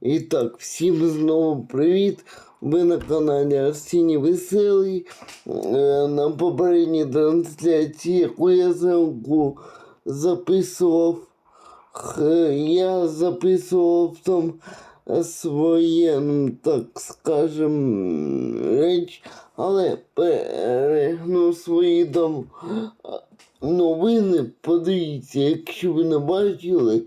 І так, всім знову привіт. Ви на каналі Арсеній Веселий. Е, На попередній трансляції, яку я зранку записував, я записував там своє, ну, так скажем, реч, але перегнув свої там новини. Подивіться, якщо ви не бачили.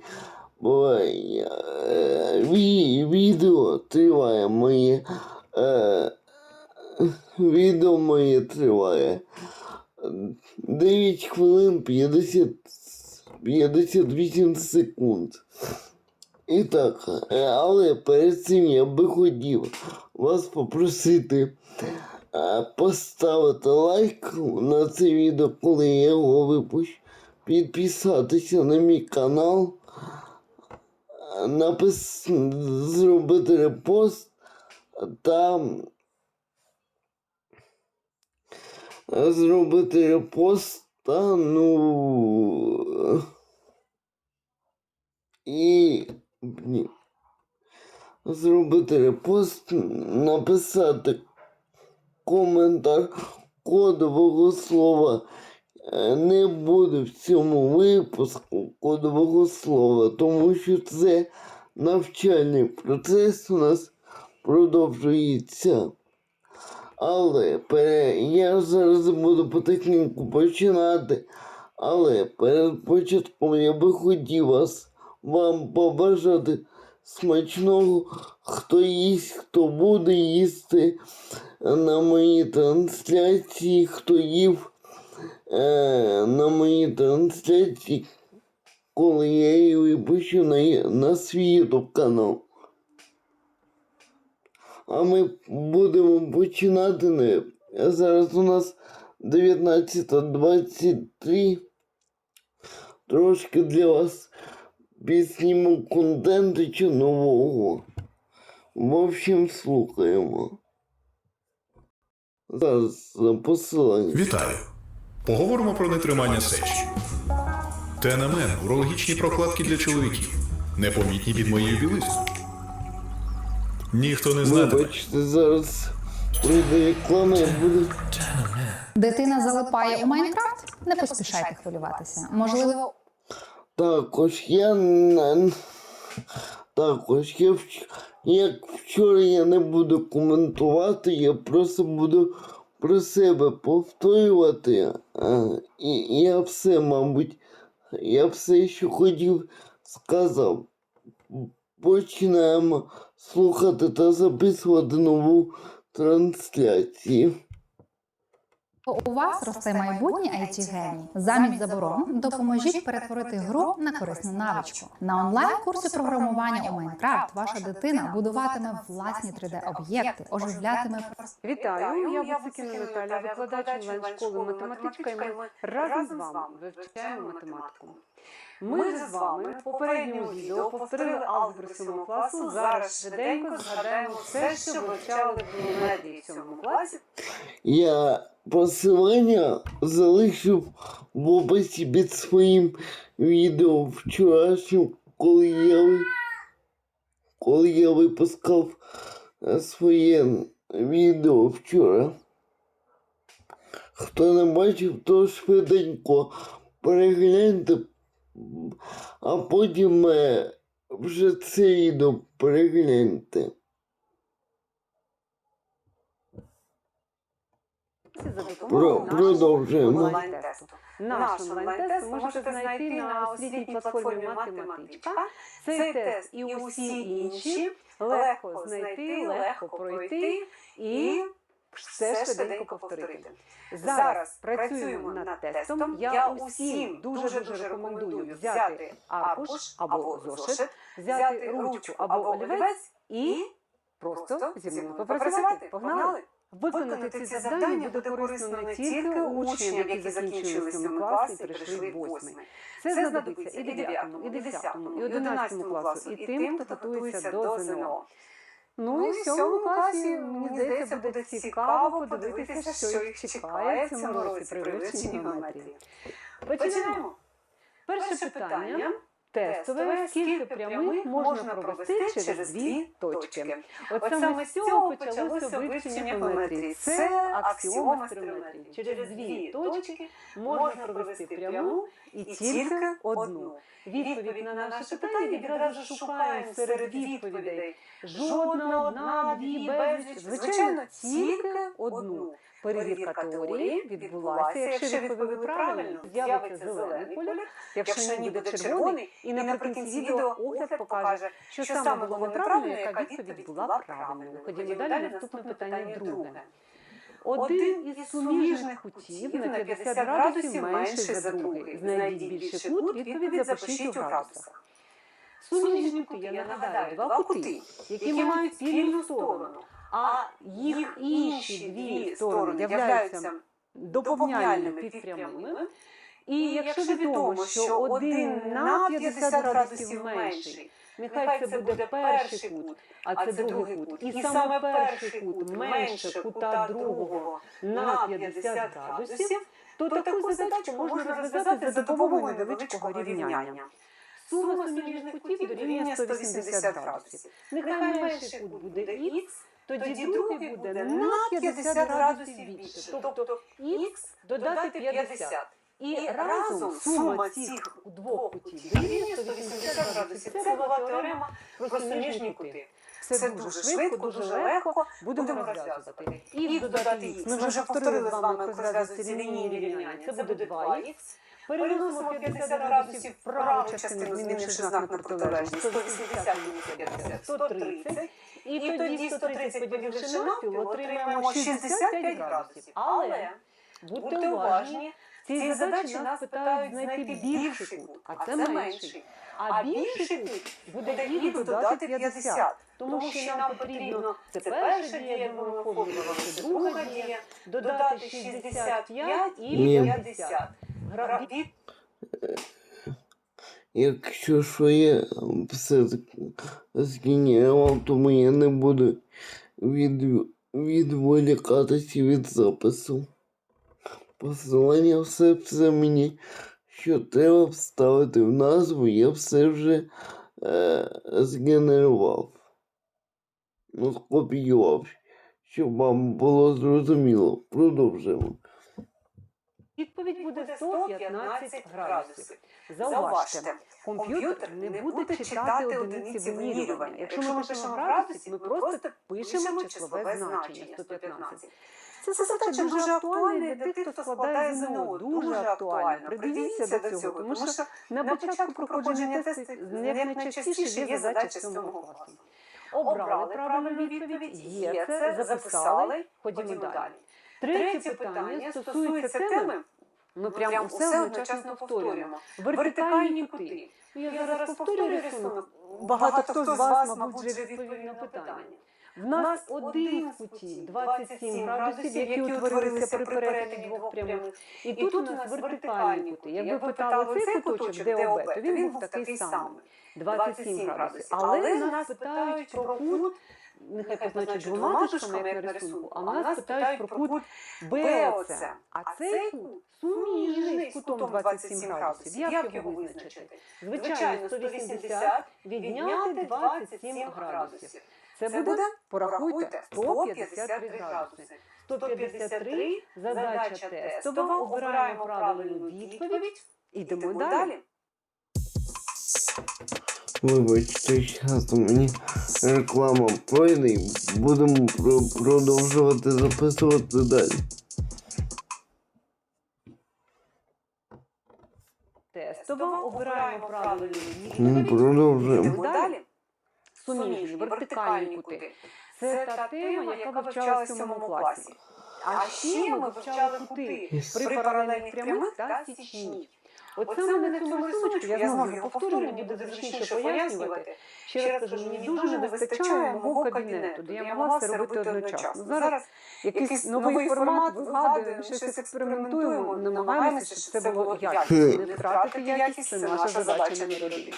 Е, ві, відео триває моє. Е, відео моє триває 9 хвилин 50, 58 секунд. І так, е, але перед цим я би хотів вас попросити поставити лайк на це відео, коли я його випущу, підписатися на мій канал напис... зробити репост та зробити репост та ну і блін, зробити репост, написати коментар кодового слова не буде в цьому випуску кодового слова, тому що це навчальний процес у нас продовжується. Але я зараз буду потихеньку починати. Але перед початком я би хотів вас вам побажати смачного, хто їсть, хто буде їсти на моїй трансляції, хто їв е, на моїй трансляції, коли я її випущу на, на свій YouTube канал. А ми будемо починати. Не? Зараз у нас 19.23. Трошки для вас підсніму контенту нового. В общем, слухаємо. Зараз посилання. Вітаю! Поговоримо про нетримання сечі. Тенамен – урологічні прокладки для чоловіків. Непомітні під моєю білизною. Ніхто не знатиме. Вибачте, зараз прийде реклама. Дитина залипає у Майнкрафт? Не поспішайте хвилюватися. Можливо, Також я на- також я вч... як вчора я не буду коментувати, я просто буду про себе повторювати. І я все, мабуть, я все, що хотів, сказав. Починаємо слухати та записувати нову трансляцію. У вас росте майбутнє it геній. Замість заборон допоможіть перетворити гру на корисну навичку. На онлайн-курсі програмування у Майнкрафт ваша дитина будуватиме власні 3D-об'єкти, оживлятиме Вітаю, я Бузикіна Наталя, викладач онлайн-школи математичка, і ми разом з вами вивчаємо математику. Ми вже з вами в попередньому відео повторили алгебру 7 класу. Зараз швиденько згадаємо все, що вивчали в геометрії в 7 класі. Я посилання залишив в описі під своїм відео вчорашнім, коли я, коли я випускав е, своє відео вчора. Хто не бачив, то швиденько перегляньте, а потім е, вже це відео перегляньте. Про, продовжуємо. Наш онлайн-тест ви можете знайти на освітній платформі математичка. Цей тест і усі інші легко знайти, легко пройти і все швиденько повторити. Зараз працюємо над тестом. Я усім дуже дуже рекомендую взяти аркуш або зошит, взяти ручку або олівець і просто зі мною попрацювати. Погнали! Виконати ці завдання буде корисно не тільки учням, які закінчили 7 клас і перейшли в 8. Це знадобиться і 9, і 10, і 11 класу, і тим, хто готується до ЗНО. Ну і в 7 класі, мені здається, буде цікаво подивитися, що їх чекає в цьому році при вивченні геометрії. Починаємо. Перше питання. Тестове, скільки прямих можна провести через дві точки. От саме з цього почалося вивчення геометрії. Це аксіома стереометрії. Через дві точки можна провести пряму і тільки одну. Відповідь на наше питання відразу шукаємо серед відповідей. Жодна, одна, дві, безліч. Звичайно, тільки одну. Перевірка теорії відбулася. Якщо відповіли правильно, з'явиться зелений колір. Якщо ні, буде червоний. І наприкінці відео огляд покаже, що саме було неправильно, яка відповідь була правильною. Ходімо далі. Наступне питання друге. Один із суміжних кутів на 50 градусів менший за другий. Знайдіть більший кут, відповідь запишіть у градусах. Суміжні кути, я нагадаю, два кути, які мають спільну сторону, а їх інші дві сторони являються доповняльними підпрямими. І якщо відомо, що один на 50 градусів менший, нехай це буде перший кут, а це другий кут. І саме перший кут менше кута другого на 50 градусів, то таку задачку можна розв'язати за допомогою невеличкого рівняння. Сума суміжних кутів дорівнює 180 градусів. Нехай менший кут буде х, тоді другий буде на 50 градусів більше. Тобто х додати 50. І разом сума цих двох кутів дорівнює 180 градусів. Це була теорема про суміжні кути. Все дуже швидко, дуже легко. Будемо розв'язувати. І додати х. Ми вже повторили з вами, як розв'язуються лінійні рівняння. Це буде 2х. Переносимо 50 градусів праву частину, змінивши знак на протилежність. 180 мінус 130. І тоді 130 поділивши навпіл, отримаємо 65 градусів. Але будьте уважні, цій задачі нас питають знайти більший кут, а це менший. А більший кут буде х додати 50. Тому що нам потрібно це перша дія, оформлювали, це друга дія, додати 65 і 50. Гра- Якщо що я все-таки згенерував, тому я не буду від, відволікатися від запису. Посилання все, все мені, що треба вставити в назву, я все вже е, згенерував. Ну, скопіював, щоб вам було зрозуміло. Продовжуємо. Відповідь буде 115 градусів. Зауважте, комп'ютер не буде читати одиниці вимірювання. Якщо ми пишемо градусів, ми просто пишемо числове значення 115. Це задача дуже актуальна для тих, хто складає ЗНО. Дуже актуальна. Придивіться до цього, тому що на початку проходження тесту найчастіше є задача 7 класу. Обрали правильну відповідь, є це, записали, ходімо далі. Третє питання стосується теми. Ми прямо усе одночасно повторюємо. Вертикальні кути. Ну, Я зараз повторюю рисунок. Багато хто з вас, мабуть, вже відповів на питання. В нас один з кутів 27 градусів, які утворилися при перетині двох прямих. І тут у нас вертикальні кути. Якби питали цей куточок, де ОБ, то він був такий самий. 27 градусів. Але нас питають про кут, нехай позначать двома точками, як на рисунку, а нас питають про кут БОЦ. А цей кут суміжний з кутом 27 градусів. Як його визначити? Звичайно, 180 відняти 27 градусів. Це буде, порахуйте, 153 градуси. 153 задача тестова. Обираємо правильну відповідь. Ідемо далі. Вибачте, зараз мені реклама пройде будемо про- продовжувати записувати далі. Тестова. Обираємо правильну Ну, відповідь. продовжуємо. Ідемо далі. Суміжні, вертикальні кути. Це та тема, яка вивчалася в сьомому класі. А ще ми вивчали кути при паралельних прямих та січні. От саме на цьому рисунку, я знову його повторюю, буде зручніше пояснювати. Ще раз кажу, мені дуже не вистачає мого кабінету, де я могла все робити одночасно. Зараз якийсь новий формат вигадуємо, щось експериментуємо, намагаємося, щоб це було якісно. Не втратити якість, це наша задача на народі.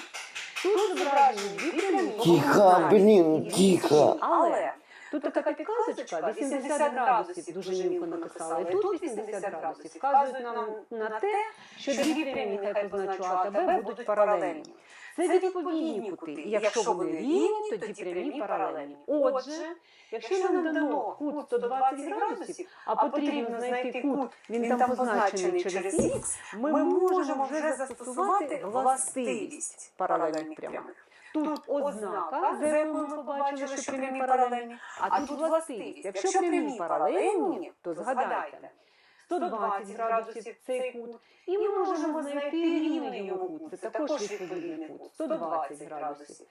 Тут зображені дві прямі. Тихо, блін, тихо. Але Тут така підказочка 80 градусів, дуже мілко написали. І тут 80 градусів вказують нам на те, що дві прямі, хай позначу А та Б, будуть паралельні. Це відповідні кути. І якщо вони рівні, тоді прямі паралельні. Отже, якщо нам дано кут 120 градусів, а потрібно знайти кут, він там позначений через х, ми можемо вже застосувати властивість паралельних прямих. Тут ознака, за якою ми побачили, що прямі паралельні, а тут властивість. Якщо прямі паралельні, то згадайте, 120 градусів цей кут, і ми можемо знайти рівний його кут. Це також відповідний кут, 120 градусів.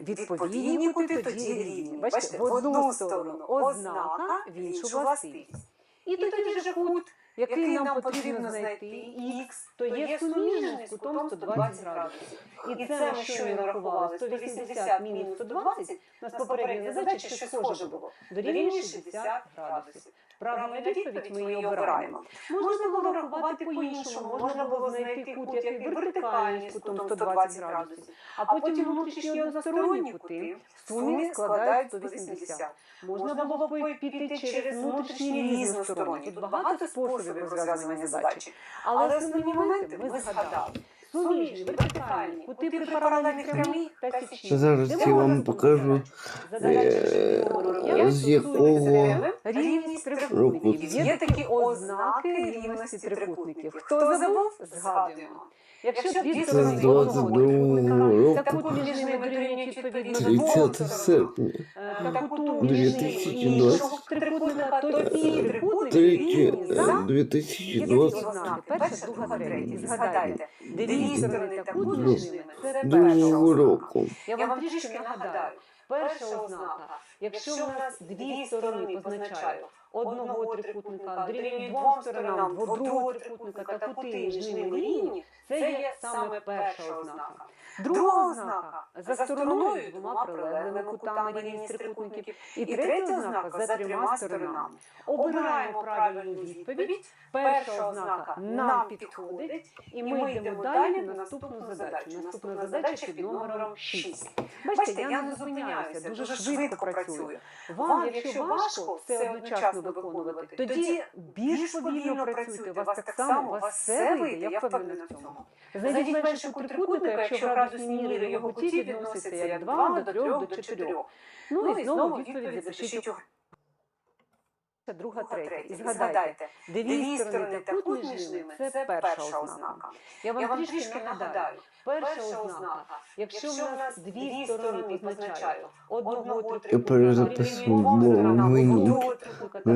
Відповідні кути тоді рівні. Бачите, в одну сторону ознака, в іншу властивість. І тоді вже кут, який нам потрібно знайти, х, то є суміжність з кутом 120 градусів. І це ми він рахували 180 мінус 120, у нас попередня задача, що схоже було, дорівнює 60 градусів. Правильна відповідь ми її обираємо. Можна було рахувати по-іншому, можна було знайти кут, який вертикальний з кутом 120 градусів, а потім внутрішні односторонні кути в сумі складають 180. Можна було піти через внутрішні різносторонні. Тут багато способів розв'язування задачі. Але основні моменти ми згадали. Суміжні, вертикальні, кути при паралельних прямих та січні. Зараз я вам покажу, Задача е, п'ять з якого рівність року трикутників. Є такі ознаки рівності трикутників. Хто забув, згадуємо. Якщо дві Це сторони з одного 22 трикутника, року. та кут між ними відповідно 30 серпня. е, та куту між і 2020. іншого трикутника, то ці трикутники 3 рівні за Є 2020. Перша, друга, третя. Згадайте, сторони та кут з ними – це перша ознака. року. Я вам трішки нагадаю. Перша ознака, якщо в нас дві сторони позначають одного трикутника дорівнює двом сторонам другого трикутника та кути між ними рівні, це є саме перша ознака. Друга ознака за стороною двома прилеглими кутами рівність трикутників. І третя ознака за трьома сторонами. Обираємо правильну відповідь. Перша ознака нам підходить, і ми йдемо далі на наступну задачу. Наступна задача під номером 6. Бачите, я не зупиняюся, дуже швидко працюю. Вам, якщо важко це одночасно виконувати, тоді більш повільно працюйте. У вас так само, у вас все вийде, я впевнена в цьому. Знайдіть менше кут трикутника, якщо градусні міри його кутів відносяться як 2 до 3 до 4. Ну і знову відповідь запишіть у Друга, третя. І згадайте, дві сторони та кут між ними – це перша ознака. Я вам трішки нагадаю. Перша ознака, якщо в нас дві сторони позначають одного Я трикутника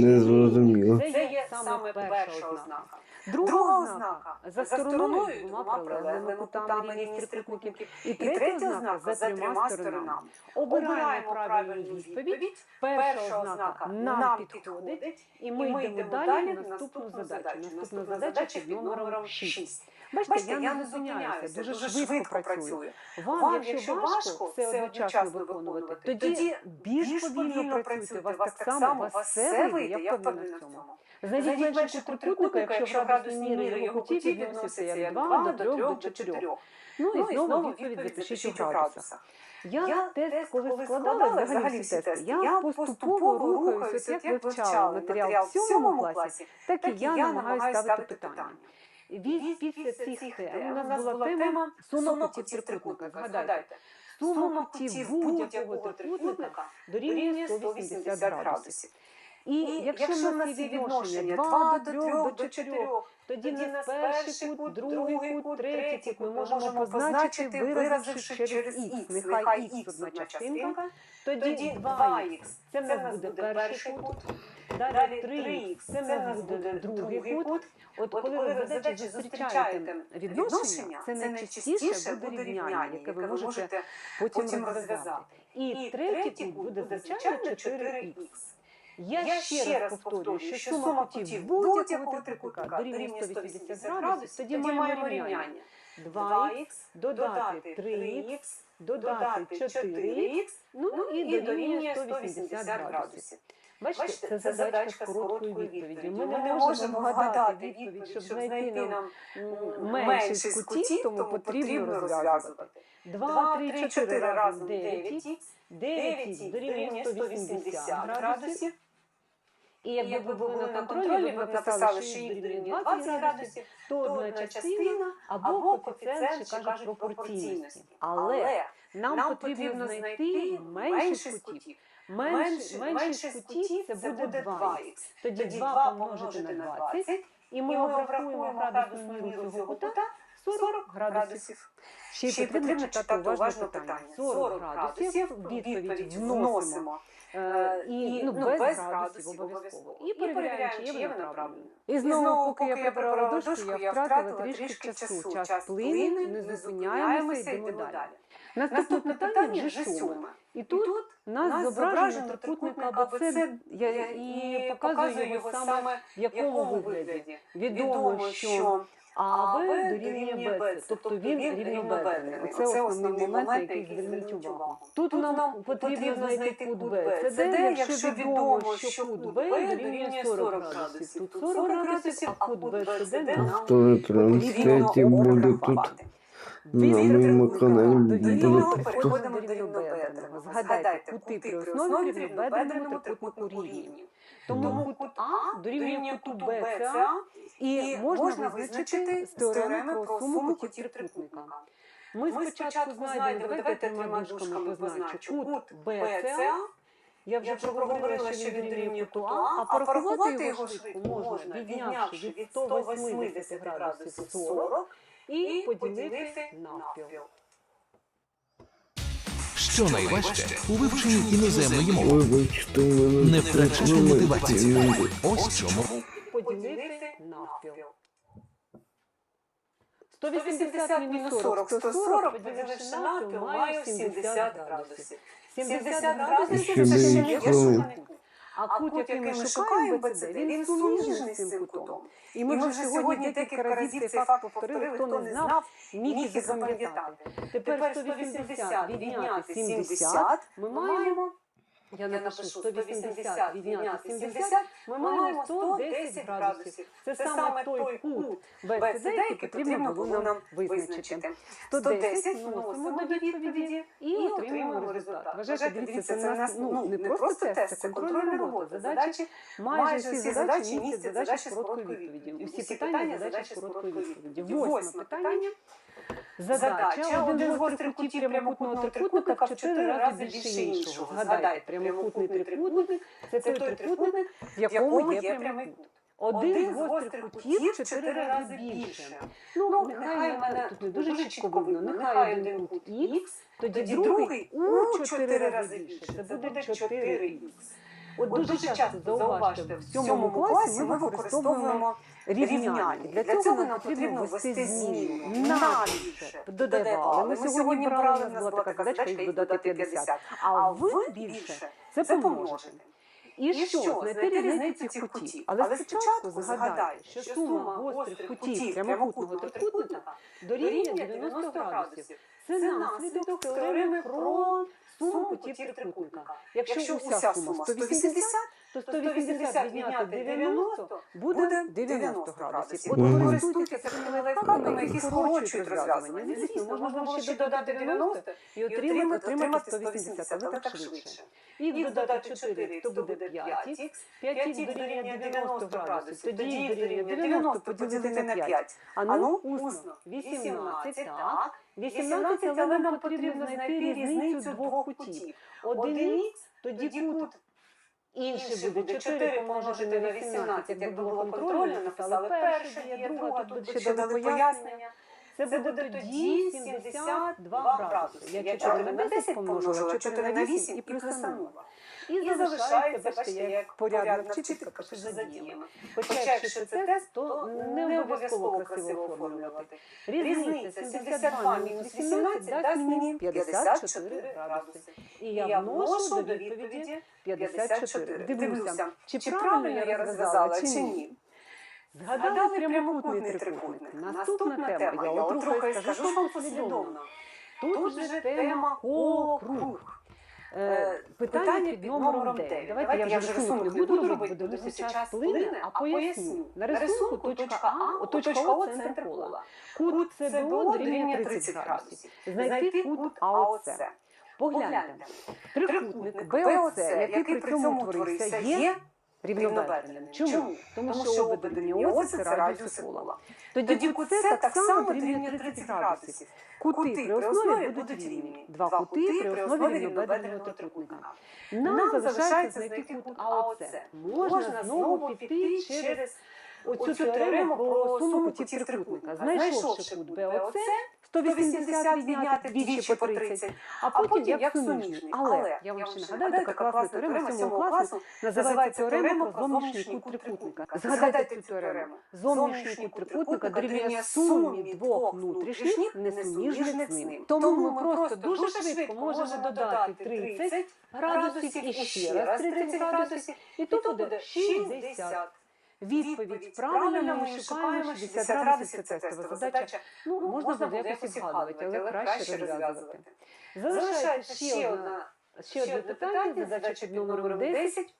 не, зрозуміло. це є саме перша ознака. Друга ознака за стороною двома прилеглими кутами рівність трикутників. І третя ознака за трьома сторонами. Обираємо правильну відповідь. Перша ознака нам підходить, і ми йдемо далі на наступну задачу. Наступна задача під номером 6. Бачите, я не зупиняюся, дуже швидко працюю. Вам, якщо важко це одночасно виконувати, тоді більш повільно працюйте. Вас так само, вас все вийде, я впевнена в цьому. Знайдіть менше трикутника, якщо градусні міри його кутів відносяться як 2 до 3 до 4. Ну і знову відповідь запишіть у градусах. Я тест, коли складала взагалі всі тести, я поступово рухаюся, як вивчала матеріал в сьомому класі, так і я намагаюся ставити питання. Від після цих тем. у нас була тема сума кутів трикутника. Згадайте, сума кутів будь-якого трикутника. дорівнює 180 градусів. І якщо в нас є відношення 2 до 3 до 4, тоді в нас перший кут, другий кут, третій кут ми можемо позначити, виразивши через х. Нехай х одна частинка, тоді 2х, це в нас буде перший кут. Далі 3х, це в нас буде другий кут. От коли ви в задачі зустрічаєте відношення, це найчастіше буде рівняння, яке ви можете потім розв'язати. І третій кут буде звичайно 4х. Я ще раз повторюю, що сума кутів будь-якого трикутника дорівнює 180 градусів, тоді маємо рівняння. 2х додати 3х додати 4х, ну і дорівнює 180 градусів. Бачите, це задачка з короткою відповіддю. Ми не можемо вгадати відповідь, щоб знайти нам м, менший з кутів, тому потрібно розв'язувати. 2, 3, 4 разом 9, 9 дорівнює 180 градусів. І якби ви були на контролі, ви б написали, що їх дорівнює 20 градусів, то одна частина або коефіцієнт, що кажуть пропорційності. Але нам потрібно знайти менший з кутів. Менш, менший з кутів це буде 2х. Тоді 2 помножити на 20, і ми обрахуємо градусну міру цього кута 40 градусів. Ще й потрібно читати уважно питання. 40 градусів, відповідь вносимо. Е, І ну, без градусів обов'язково. І перевіряємо, чи є вона правильна. І знову, поки я прибирала дошку, я втратила трішки часу. Час плине, не зупиняємося, йдемо далі. Наступне питання вже сума. І тут нас зображено трикутник АБЦ, я- і показую його саме в якому вигляді. Відомо, що АБ дорівнює БЦ, тобто він рівнобедрений. Оце основний момент, який зверніть увагу. Тут нам потрібно знайти кут БЦД, якщо відомо, що кут Б дорівнює 40 градусів. Тут 40 градусів, а кут БЦД нам Хто буде тут на моєму каналі буде переходимо до рівнобедреного. Згадайте, кути при основі рівнобедреному трикутнику рівні. Тому кут А дорівнює куту БЦА і можна визначити з теореми про суму кутів трикутника. Ми спочатку знайдемо, давайте трьома дужками позначу, кут БЦА. Я вже проговорила, що він дорівнює куту А, а. порахувати його швидко можна, віднявши від 180 градусів 40 і поділити навпіл. Що найважче у вивченні іноземної мови? Вибачте, мене Не втрачати проблеми мотивацію. Ось чому. поділити навпіл. 180 мінус 40, 140 поділивши навпіл маю 70 градусів. 70 градусів це ще не є. А кут, який ми шукаємо, БЦД, він суміжний з цим кутом. І ми вже сьогодні декілька разів цей факт повторили, хто не знав, міг і запам'ятати. Тепер 180 відняти. 70 ми маємо я напишу 180 відняти 70, ми маємо 110 градусів. Це саме той кут БЦД, який потрібно було нам визначити. 110 вносимо до відповіді і отримуємо результат. Вважайте, дивіться, це нас ну, не просто тест, це контрольна робота. Задачі, майже всі задачі містять задачі з короткою відповіддю. Усі питання задачі з короткою відповіді. Восьме питання. Задача. Один з гострих кутів прямокутного трикутника в чотири рази більше іншого. Згадайте, прямокутний трикутник – це той трикутник, в якому є прямий кут. Один з гострих кутів в чотири рази більше. Ну, нехай у мене тут не дуже чітко видно. Нехай один кут Х, тоді другий у чотири рази більше. Це буде 4х. От дуже часто зауважте, в сьомому класі ми використовуємо рівняння. Для цього нам потрібно ввести зміну. Навіщо додавали. Ми сьогодні брали, у нас була така задачка їх додати 50. А в більше це помножити. І що? Знайти різницю цих кутів. Але спочатку згадай, що сума гострих кутів прямокутного трикутника дорівнює 90 градусів. Це наслідок теореми про суму кутів трикутника. Якщо уся сума 180, то 180 відняти 90 буде 90 градусів. От користуйтеся цими лайфхаками, які скорочують розв'язування. Звісно, можна ще додати 90 і отримати, отримати 180, але так швидше. І додати 4, то буде 5х. 5х дорівнює 90 градусів. Тоді дорівнює 90 поділити на 5. А ну, усно. 18, так. 18, але нам потрібно знайти різницю двох кутів. Один х, тоді кут Інший буде 4 помножити на 18, якби було контрольно, написали перше, є друга, тут ще дали пояснення. Це буде тоді 72 градуси. Я 4 на 10 помножила, 4 на 8 і плюсанула. І залишається, бачите, як порядна вчителька пише за діями. Хоча якщо це тест, то не обов'язково красиво оформлювати. Різниця 72 мінус 18 дасть мені 54 градуси. І я вношу до відповіді 54. Дивлюся, чи правильно я розв'язала, чи ні. Згадали прямокутний трикутник. Наступна тема, я от трохи скажу вам послідовно. Тут вже тема округ. Е, Питання під номером 9. Давайте я вже рисунок не буду робити, бо дивлюся час плине, а поясню. На рисунку точка А, точка О – центр кола. Кут СБО дорівнює 30 градусів. Знайти кут АОЦ. Погляньте. Трикутник БОЦ, який при цьому утворився, є рівнобедреним. Чому? Тому що оба дорівнює ОЦ – це радіус кола. Тоді кут С так само дорівнює 30 градусів. Кути при основі будуть рівні. Два кути при основі рівнобедреного трикутника. Нам залишається знайти кут АОЦ. Можна знову піти через оцю теорему про суму кутів трикутника. Знайшовши кут БОЦ, 180 відняти двічі по 30, а потім як суміжний. Але, я вам ще нагадаю, така класна теорема 7 класу називається теорема про зовнішній кут трикутника. Згадайте цю теорему. Зовнішній кут трикутника дорівнює сумі двох внутрішніх, несуміжних з ним. Тому ми просто дуже швидко можемо додати 30 градусів і ще раз 30 градусів, і тут буде 60. Відповідь правильно ми шукаємо 60 градусів. Це тестова задача. Ну, можна буде якось вгадувати, але краще розв'язувати. Залишається ще одна ще одне питання, задача під номером 10.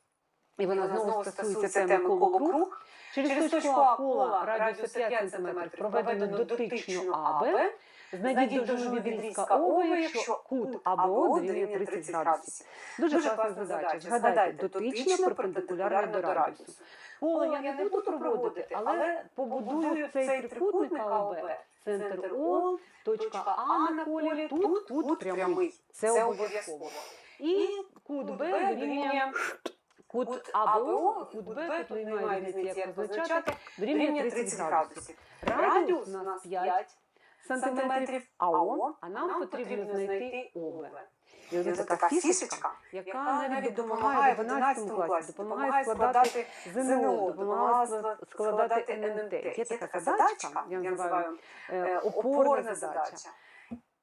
І вона знову стосується теми коло-круг. Через точку А кола радіусу 5 см проведено дотичну АБ. Знайдіть довжину відрізка ОВ, якщо кут АБО дорівнює 30 градусів. Дуже класна задача. Згадайте, дотична перпендикулярна до радіусу. Поле я не буду проводити, але побудую цей трикутник АОБ. Центр О, точка А на колі, тут кут прямий. Це обов'язково. І кут Б дорівнює кут АБО, кут Б, тут немає різниці, як позначати, дорівнює 30 градусів. Радіус у нас 5 сантиметрів АО, а нам потрібно знайти обе. І ось така фішечка, яка навіть допомагає в 11 класі, допомагає складати ЗНО, допомагає складати НМТ. Є така задачка, я називаю е, опорна задача.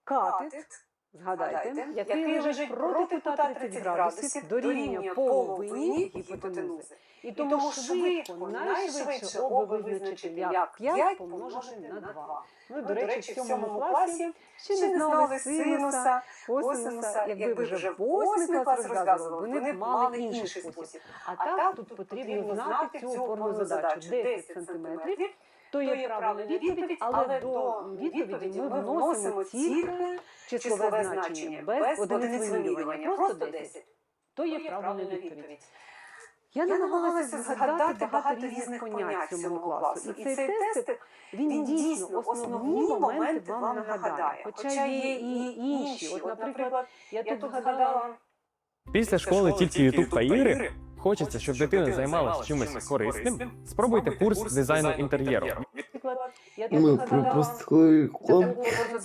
Катет, згадайте, який лежить проти кута 30 градусів, дорівнює половині гіпотенузи. І тому швидко, найшвидше оби визначити як 5 помножити на 2. Ну, до речі, в сьомому класі ще не знали синуса, косинуса. Якби вже восьмий клас розв'язували, вони б мали інший спосіб. А так тут потрібно знати цю опорну задачу. 10 сантиметрів, то є правильна відповідь, але до відповіді ми вносимо тільки числове значення, без одиниць вимірювання, просто 10. То є правильна відповідь. Я намагалася згадати багато різних понять цьому класу. І цей тест, він дійсно основні моменти вам нагадає. Хоча є і інші. От, наприклад, я тут згадала Після школи тільки Ютуб та ігри. Хочеться, щоб дитина займалася чимось корисним. Спробуйте курс дизайну інтер'єру. Ми пропустили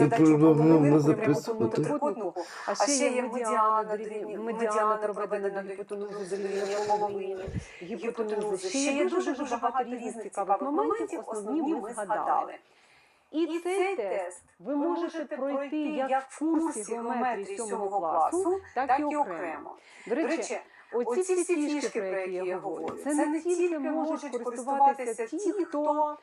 і продовжуємо записувати. а ще є медіана, проведена до гіпотенузи дорівнює половині, гіпотенузи. Ще є дуже дуже багато різних цікавих моментів, основні ми згадали. І цей тест ви можете пройти як в курсі геометрії 7 класу, так і окремо. До речі, оці всі фішки, про які я говорю, це не тільки можуть користуватися ті, хто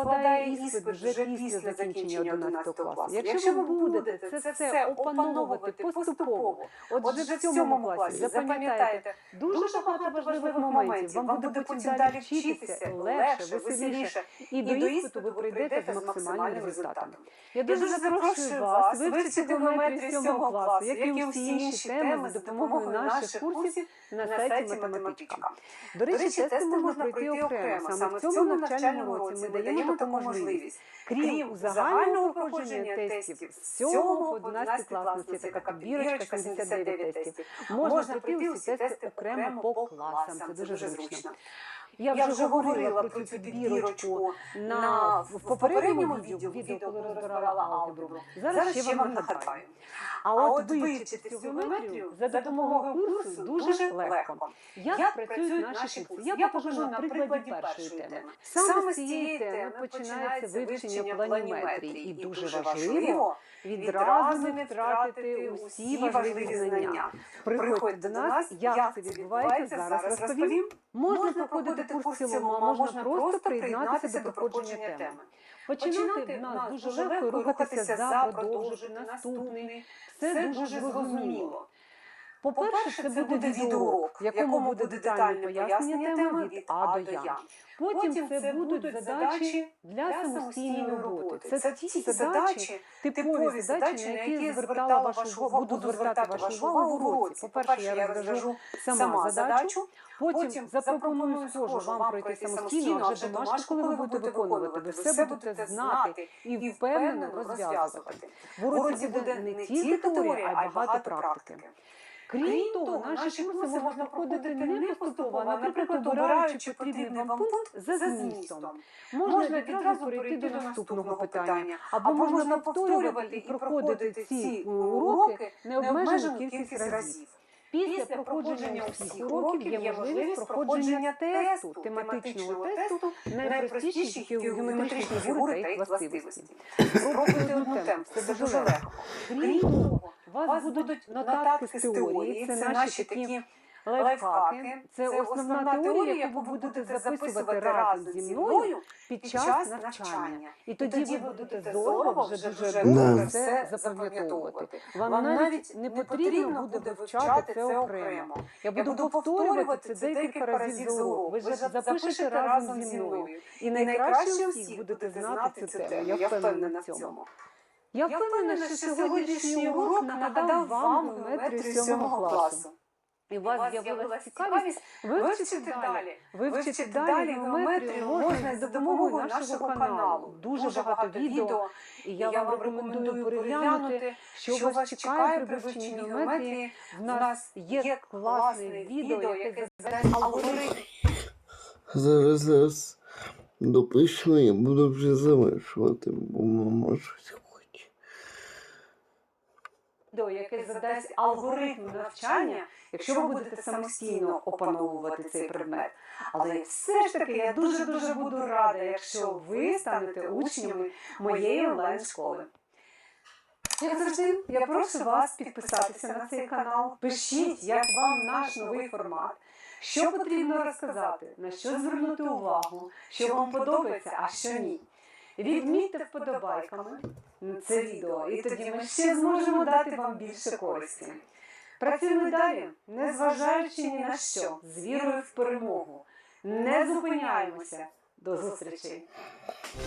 складає іспит вже після закінчення 11 класу. Якщо ви будете це все опановувати поступово, отже в цьому класі, запам'ятайте, дуже багато важливих моментів, вам буде потім далі вчитися легше, веселіше, і до іспиту ви прийдете з максимальним результатом. Я дуже запрошую вас вивчити геометрію 7 класу, як і усі інші теми за допомогою наших курсів на сайті математичка. До речі, тести можна пройти окремо. Саме в цьому навчальному році ми даємо таку можливість. Крім загального проходження тестів з 7 по 11 клас, це така бірочка, 79 тестів. Можна пройти усі тести окремо по класам. Це дуже зручно. Я вже вже говорила про цю підбірочку на в попередньому відео, відео, коли розбирала алгебру. Зараз ще вам нагадаю. А от вивчити цю геометрію за допомогою курсу дуже легко. Як працюють наші курси? Я покажу на прикладі першої теми. Саме з цієї теми починається вивчення планіметрії. І дуже важливо відразу не втратити усі важливі знання. Приходьте до нас, як це відбувається, зараз розповім. Можна проходити курс в цілому, а можна просто приєднатися до проходження теми. Починати в нас дуже легко, рухатися за, продовжити наступний. Все дуже зрозуміло. По-перше, це буде відеоурок, в якому буде детальне пояснення теми від А до Я. Потім це будуть задачі для самостійної роботи. Це ті задачі, типові задачі, на які звертала вашу буду звертати вашу увагу в уроці. По-перше, я розв'яжу сама задачу, потім запропоную схожу вам пройти самостійно, а вже домашню, коли ви будете виконувати, ви все будете знати і впевнено розв'язувати. В уроці буде не тільки теорія, а й багато практики. Крім того, наші курси можна проходити не поступово, а, наприклад, обираючи потрібний вам пункт за змістом. Можна відразу перейти до наступного питання, або можна повторювати і проходити ці уроки необмежену кількість разів. Після проходження усіх уроків є можливість проходження тесту, тематичного тесту найпростіші геометричні фігури та їх властивості. Спробуйте одну тему, це дуже легко. Крім того, вас будуть нотатки з теорії, це наші такі лайфхаки. Це основна теорія, яку ви будете записувати разом зі мною під час навчання. І тоді ви будете здорово вже дуже добре це запам'ятовувати. Вам навіть не потрібно буде вивчати це окремо. Я буду повторювати це декілька разів за урок. Ви ж запишете разом зі мною. І найкраще всіх будете знати цю тему. Я впевнена в цьому. Я впевнена, що сьогоднішній урок нагадав вам геометрію 7 класу. І у вас з'явилася цікавість вивчити далі. Вивчити далі геометрію можна за допомогою нашого каналу. Дуже багато відео. І я вам рекомендую переглянути, що вас чекає при вивченні геометрії. В нас є класне відео, яке задасть алгоритм. Зараз, зараз допишу, я буду вже завершувати, бо мама щось. Відео, яке задасть алгоритм навчання, якщо ви будете самостійно опановувати цей предмет. Але все ж таки я дуже дуже буду рада, якщо ви станете учнями моєї онлайн-школи. Як завжди, я прошу вас підписатися на цей канал. Пишіть, як вам наш новий формат. Що потрібно розказати, на що звернути увагу, що вам подобається, а що ні. Відмітьте вподобайками це відео, і тоді ми ще зможемо дати вам більше користі. Працюємо далі, незважаючи ні на що, з вірою в перемогу. Не зупиняємося. До зустрічі!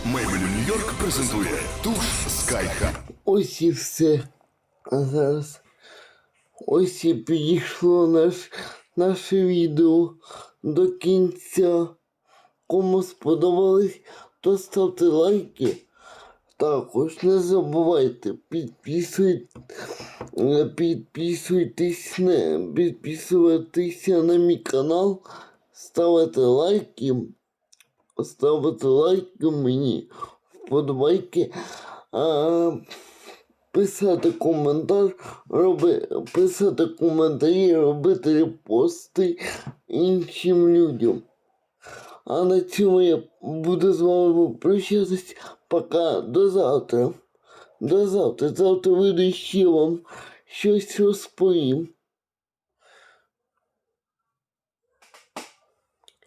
Мебель Нью-Йорк презентує туш Скайха. Ось і все. А зараз ось і підійшло наш, наше відео до кінця. Кому сподобалось, то ставте лайки. Також не забувайте підписуй, е, підписуйтесь підписуватися на мій канал, ставити лайки, ставити лайки мені, вподобайки. А, писати коментар, роби, писати коментарі, робити репости іншим людям. А на цьому я буду з вами прощатись. Пока до завтра. До завтра. Завтра вийду ще вам щось розповім.